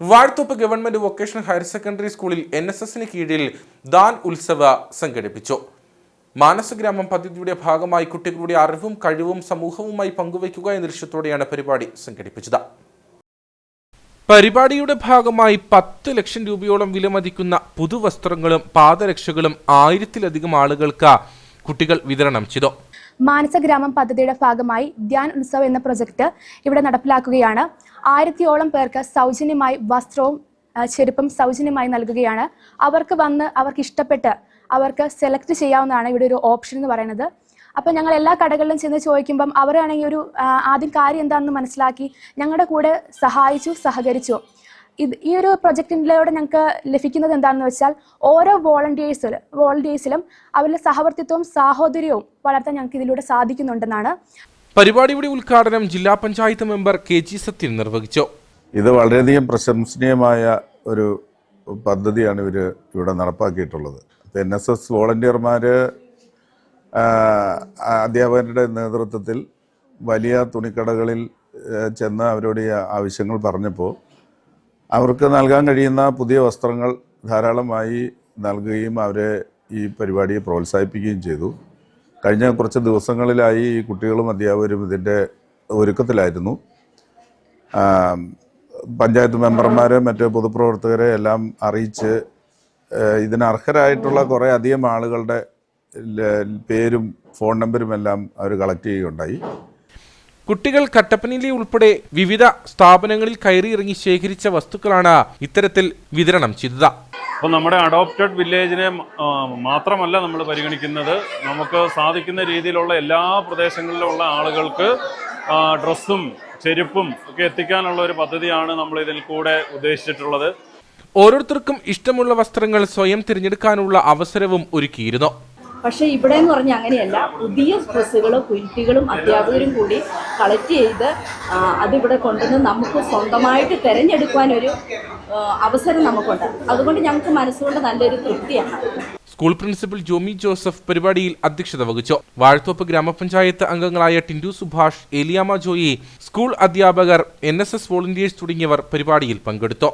Vazhathope government vocational higher secondary സ്കൂളിൽ N S എസിന് കീഴിൽ ദാൻ ഉത്സവ സംഘടിപ്പിച്ചു. മാനസഗ്രാമം പദ്ധതിയുടെ ഭാഗമായി കുട്ടികളുടെ അറിവും കഴിവും സമൂഹവുമായി പങ്കുവയ്ക്കുക എന്ന ലക്ഷ്യത്തോടെയാണ് പരിപാടി സംഘടിപ്പിച്ചത്. പരിപാടിയുടെ ഭാഗമായി പത്ത് ലക്ഷം രൂപയോളം വിലമതിക്കുന്ന പുതുവസ്ത്രങ്ങളും പാദരക്ഷകളും ആയിരത്തിലധികം ആളുകൾക്ക് കുട്ടികൾ വിതരണം ചെയ്തു. മാനസഗ്രാമം പദ്ധതിയുടെ ഭാഗമായി ധ്യാൻ ഉത്സവ് എന്ന പ്രൊജക്ട് ഇവിടെ നടപ്പിലാക്കുകയാണ്. ആയിരത്തിയോളം പേർക്ക് സൗജന്യമായി വസ്ത്രവും ചെരുപ്പും സൗജന്യമായി നൽകുകയാണ്. അവർക്ക് വന്ന് അവർക്ക് ഇഷ്ടപ്പെട്ട് അവർക്ക് സെലക്ട് ചെയ്യാവുന്നതാണ് ഇവിടെ ഒരു ഓപ്ഷൻ എന്ന് പറയുന്നത്. അപ്പോൾ ഞങ്ങൾ എല്ലാ കടകളിലും ചെന്ന് ചോദിക്കുമ്പം അവരാണെങ്കിൽ ഒരു ആദ്യം കാര്യം എന്താണെന്ന് മനസ്സിലാക്കി ഞങ്ങളുടെ കൂടെ സഹായിച്ചു സഹകരിച്ചു. ഇത് ഈ ഒരു പ്രൊജക്റ്റിലൂടെ ഞങ്ങൾക്ക് ലഭിക്കുന്നത് എന്താണെന്ന് വെച്ചാൽ ഓരോ വോളണ്ടിയേഴ്സിൽ വോളണ്ടിയേഴ്സിലും അവരുടെ സഹവർത്തിത്വവും സാഹോദര്യവും വളർത്താൻ ഞങ്ങൾക്ക് ഇതിലൂടെ സാധിക്കുന്നുണ്ടെന്നാണ്. പരിപാടിയുടെ ഉദ്ഘാടനം ജില്ലാ panchayat member K G Sathyan നിർവഹിച്ചു. ഇത് വളരെയധികം പ്രശംസനീയമായ ഒരു പദ്ധതിയാണ് ഇവർ ഇവിടെ നടപ്പാക്കിയിട്ടുള്ളത്. എൻ എസ് എസ് വോളണ്ടിയർമാർ അധ്യാപകരുടെ നേതൃത്വത്തിൽ വലിയ തുണിക്കടകളിൽ ചെന്ന് അവരോട് ആവശ്യങ്ങൾ പറഞ്ഞപ്പോൾ അവർക്ക് നൽകാൻ കഴിയുന്ന പുതിയ വസ്ത്രങ്ങൾ ധാരാളമായി നൽകുകയും അവരെ ഈ പരിപാടിയെ പ്രോത്സാഹിപ്പിക്കുകയും ചെയ്തു. കഴിഞ്ഞ കുറച്ച് ദിവസങ്ങളിലായി കുട്ടികളും അധ്യാപകരും ഇതിന്റെ ഒരുക്കത്തിലായിരുന്നു. പഞ്ചായത്ത് മെമ്പർമാരെ മറ്റ് പൊതുപ്രവർത്തകരെ എല്ലാം അറിയിച്ച് ഇതിന് അർഹരായിട്ടുള്ള കുറേ അധികം ആളുകളുടെ പേരും ഫോൺ നമ്പരും എല്ലാം അവർ കളക്ട് ചെയ്യുകയുണ്ടായി. കുട്ടികൾ കട്ടപ്പനയിലെ ഉൾപ്പെടെ വിവിധ സ്ഥാപനങ്ങളിൽ കയറിയിറങ്ങി ശേഖരിച്ച വസ്തുക്കളാണ് ഇത്തരത്തിൽ വിതരണം ചെയ്തത്. അപ്പോൾ നമ്മുടെ അഡോപ്റ്റഡ് വില്ലേജിനെ മാത്രമല്ല നമ്മൾ പരിഗണിക്കുന്നത് നമുക്ക് സാധിക്കുന്ന രീതിയിലുള്ള എല്ലാ പ്രദേശങ്ങളിലുള്ള ആളുകൾക്ക് ഡ്രസ്സും ചെരുപ്പും ഒക്കെ എത്തിക്കാനുള്ള ഒരു പദ്ധതിയാണ് നമ്മൾ ഇതിൽ കൂടെ ഉദ്ദേശിച്ചിട്ടുള്ളത്. ഓരോരുത്തർക്കും ഇഷ്ടമുള്ള വസ്ത്രങ്ങൾ സ്വയം തിരഞ്ഞെടുക്കാനുള്ള അവസരവും ഒരുക്കിയിരുന്നു. പക്ഷേ ഇവിടെ എന്ന് പറഞ്ഞാൽ അങ്ങനെയല്ല. പുതിയ ഡ്രസ്സുകളും കുറ്റികളും അധ്യാപകരും കൂടി കളക്ട് ചെയ്ത് അതിവിടെ കൊണ്ടുവന്ന് നമുക്ക് സ്വന്തമായിട്ട് തിരഞ്ഞെടുക്കാനൊരു അവസരം നമുക്കുണ്ട്. അതുകൊണ്ട് ഞങ്ങൾക്ക് മനസ്സുകൊണ്ട് നല്ലൊരു തൃപ്തിയാണ്. സ്കൂൾ പ്രിൻസിപ്പൽ ജോമി ജോസഫ് പരിപാടിയിൽ അധ്യക്ഷത വഹിച്ചു. വാഴത്തോപ്പ് ഗ്രാമപഞ്ചായത്ത് അംഗങ്ങളായ ടിൻഡു സുഭാഷ് എലിയാമ ജോയി സ്കൂൾ അധ്യാപകർ എൻ വോളണ്ടിയേഴ്സ് തുടങ്ങിയവർ പരിപാടിയിൽ പങ്കെടുത്തു.